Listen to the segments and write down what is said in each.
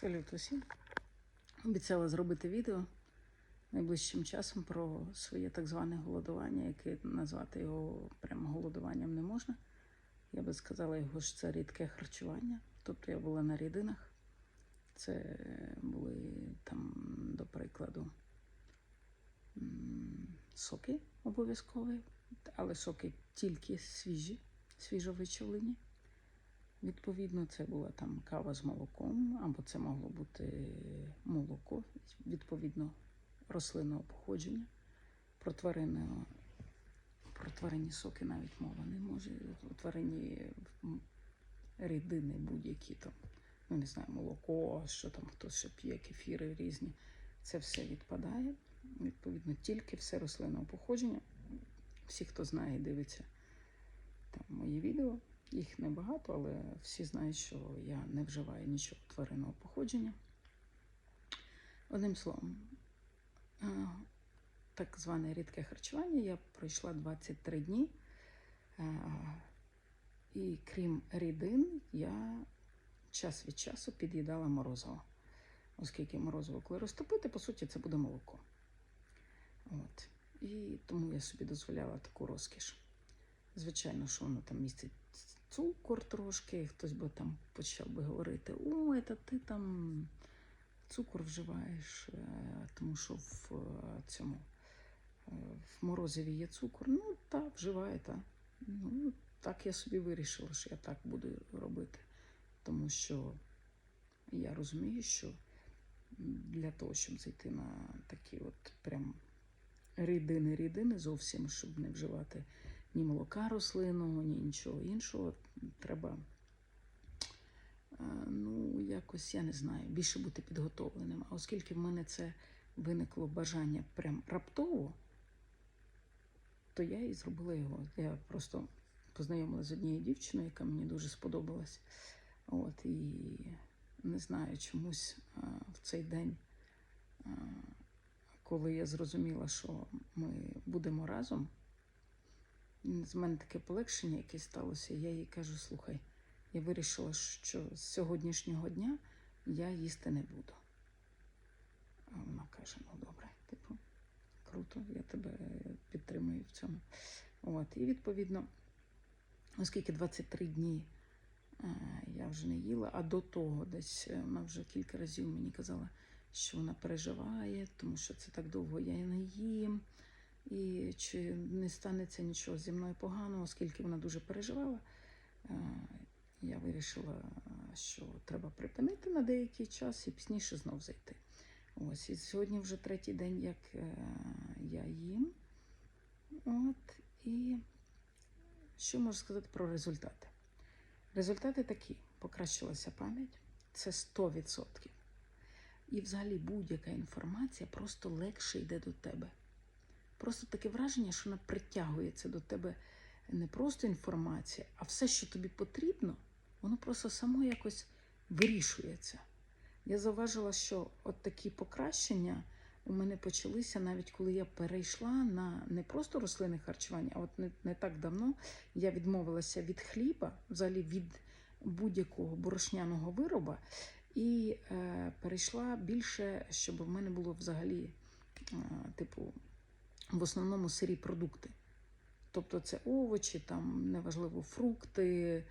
Салют усім. Обіцяла зробити відео найближчим часом про своє так зване голодування, яке назвати його прямо голодуванням не можна. Я би сказала його що це рідке харчування. Тобто я була на рідинах. Це були там, до прикладу, соки обов'язкові, але соки тільки свіжі, свіжовичавлені. Відповідно, це була там кава з молоком, або це могло бути молоко, відповідно, рослинного походження. Про тварини, про тваринні соки навіть мова не може. Тваринні м, рідини будь-які там, ну не знаю, молоко, що там хтось ще п'є, кефіри різні. Це все відпадає. Відповідно, тільки все рослинного походження. Всі, хто знає дивиться там мої відео, їх небагато, але всі знають, що я не вживаю нічого тваринного походження. Одним словом, е, так зване рідке харчування я пройшла 23 дні. Е, І крім рідин, я час від часу під'їдала морозиво. Оскільки морозиво, коли розтопити, по суті, це буде молоко. От. І тому я собі дозволяла таку розкіш. Звичайно, що воно там містить цукор трошки, хтось би там почав би говорити: ой, та ти там цукор вживаєш, е, тому що в е, цьому е, в морозиві є цукор. Ну, так, вживаю, так. Ну, так я собі вирішила, що я так буду робити. Тому що я розумію, що для того, щоб зайти на такі от прям рідини-рідини зовсім, щоб не вживати ні молока рослинного, ні нічого іншого, треба, е, ну, якось, я не знаю, більше бути підготовленим. А оскільки в мене це виникло бажання прям раптово, то я і зробила його. Я просто познайомилася з однією дівчиною, яка мені дуже сподобалась. От, і не знаю, чомусь в цей день, коли я зрозуміла, що ми будемо разом, з мене таке полегшення якесь сталося. Я їй кажу: слухай, я вирішила, що з сьогоднішнього дня я їсти не буду. А вона каже: ну добре, типу, круто, я тебе підтримую в цьому. От, і відповідно, оскільки 23 дні е, я вже не їла, а до того десь е, вона вже кілька разів мені казала, що вона переживає, тому що це так довго я не їм. І чи не станеться нічого зі мною поганого, оскільки вона дуже переживала, е, я вирішила, що треба припинити на деякий час і пізніше знов зайти. Ось, і сьогодні вже третій день, як е, я їм. От, і що можу сказати про результати? Результати такі: покращилася пам'ять, це 100%. І взагалі будь-яка інформація просто легше йде до тебе. Просто таке враження, що вона притягується до тебе не просто інформація, а все, що тобі потрібно, воно просто само якось вирішується. Я зауважила, що от такі покращення у мене почалися навіть коли я перейшла на не просто рослинне харчування, а от не, не так давно я відмовилася від хліба, взагалі від будь-якого борошняного вироба, і е, перейшла більше, щоб в мене було взагалі, е, типу, в основному сирі продукти. Тобто це овочі, там неважливо фрукти,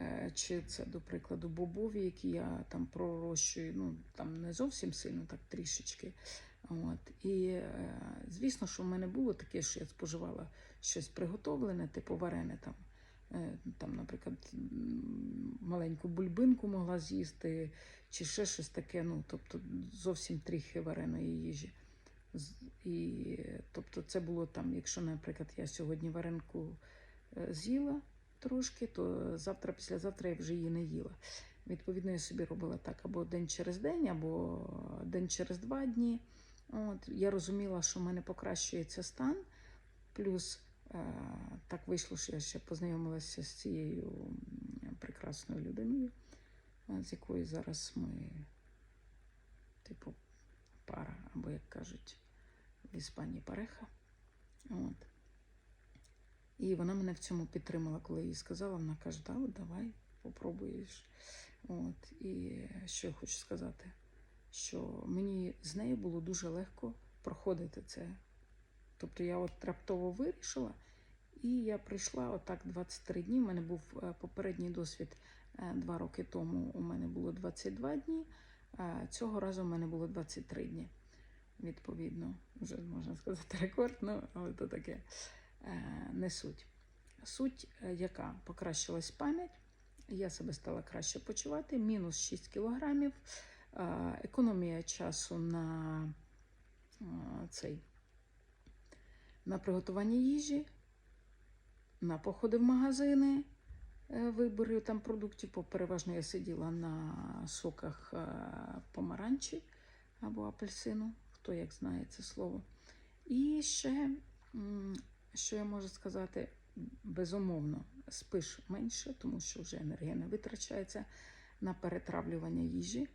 е, чи це, до прикладу, бобові, які я там пророщую, ну там не зовсім сильно, так трішечки. От. І е, звісно, що в мене було таке, що я споживала щось приготовлене, типу варене там. Е, Там, наприклад, маленьку бульбинку могла з'їсти, чи ще щось таке, ну, тобто зовсім трохи вареної їжі. І, тобто, це було там, якщо, наприклад, я сьогодні варенку е, з'їла трошки, то завтра, післязавтра я вже її не їла. Відповідно, я собі робила так або день через день, або день через два дні. От, я розуміла, що в мене покращується стан. Плюс е, так вийшло, що я ще познайомилася з цією прекрасною людиною, е, з якою зараз ми, типу, пара, або як кажуть в Іспанії пареха. От. І вона мене в цьому підтримала, коли їй сказала, вона каже, да, давай, попробуєш. От. І що я хочу сказати, що мені з нею було дуже легко проходити це. Тобто я от раптово вирішила, і я прийшла отак 23 дні. У мене був е, попередній досвід е, два роки тому. У мене було 22 дні, цього разу у мене було 23 дні. Відповідно, вже можна сказати рекорд, ну, але то таке е, не суть. Суть, е, яка покращилась пам'ять, я себе стала краще почувати, мінус 6 кілограмів, е, економія часу на цей на приготування їжі, на походи в магазини, вибори там продуктів. Бо переважно я сиділа на соках помаранчі або апельсину, хто як знає це слово. І ще, що я можу сказати, безумовно, спиш менше, тому що вже енергія не витрачається на перетравлювання їжі,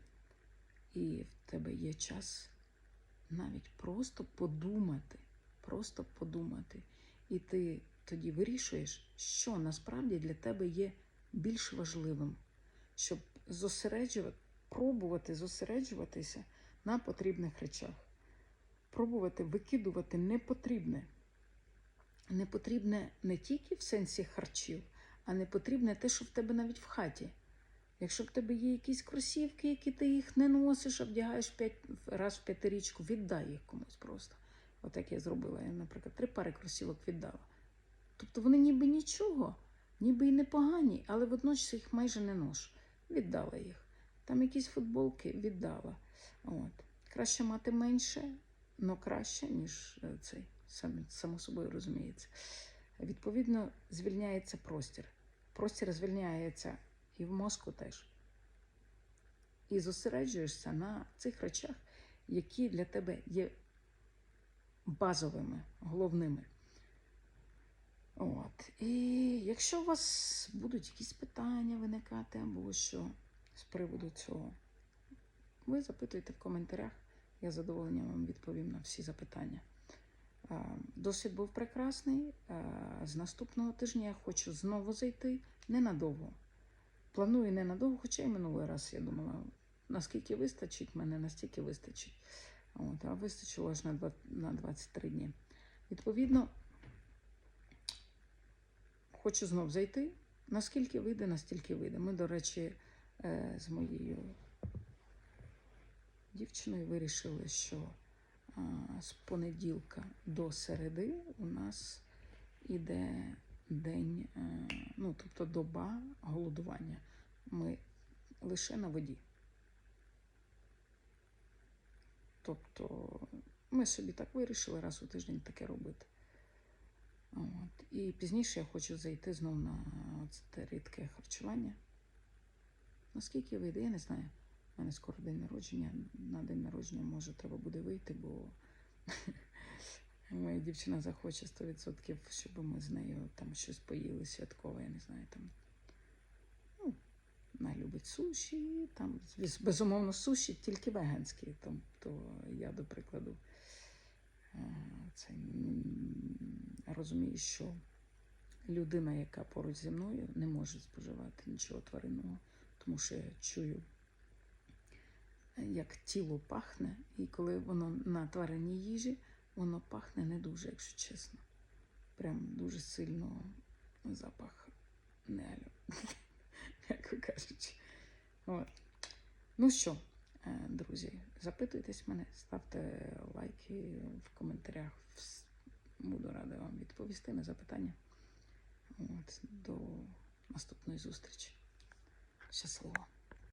і в тебе є час навіть просто подумати, просто подумати. І ти тоді вирішуєш, що насправді для тебе є більш важливим, щоб зосереджувати, пробувати зосереджуватися на потрібних речах. Пробувати викидувати непотрібне. Непотрібне не тільки в сенсі харчів, а непотрібне те, що в тебе навіть в хаті. Якщо в тебе є якісь кросівки, які ти їх не носиш, а вдягаєш п'ять раз в п'ятирічку, віддай їх комусь просто. От як я зробила. Я, наприклад, три пари кросівок віддала. Тобто вони ніби нічого, ніби і непогані, але водночас їх майже не ношу. Віддала їх. Там якісь футболки віддала. От. Краще мати менше, але краще, ніж е, цей, сам, само собою розуміється. Відповідно, звільняється простір. Простір звільняється і в мозку теж. І зосереджуєшся на цих речах, які для тебе є базовими, головними. От. І якщо у вас будуть якісь питання виникати або що з приводу цього, ви запитуйте в коментарях. Я задоволенням вам відповім на всі запитання. Досвід був прекрасний. З наступного тижня я хочу знову зайти ненадовго. Планую ненадовго, хоча й минулий раз я думала, наскільки вистачить мене, настільки вистачить. От, а вистачило аж на 23 дні. Відповідно, хочу знов зайти. Наскільки вийде, настільки вийде. Ми, до речі, е, з моєю дівчиною вирішили, що з понеділка до середи у нас іде день, е, ну, тобто доба голодування. Ми лише на воді. Тобто ми собі так вирішили раз у тиждень таке робити. От. І пізніше я хочу зайти знову на це рідке харчування. Наскільки вийде, я не знаю. Мене скоро день народження. На день народження може треба буде вийти, бо моя дівчина захоче 100%, щоб ми з нею там щось поїли святкове, я не знаю, там. Ну, вона любить суші, там, безумовно, суші тільки веганські. Тобто я, до прикладу, е, це, розумію, що людина, яка поруч зі мною, не може споживати нічого тваринного, тому що я чую, як тіло пахне, і коли воно на тваринній їжі, воно пахне не дуже, якщо чесно. Прям дуже сильно запах неалю, як кажучи. От. Ну що, е, друзі, запитуйтесь мене, ставте лайки в коментарях. Буду рада вам відповісти на запитання. От, до наступної зустрічі. Щасливо!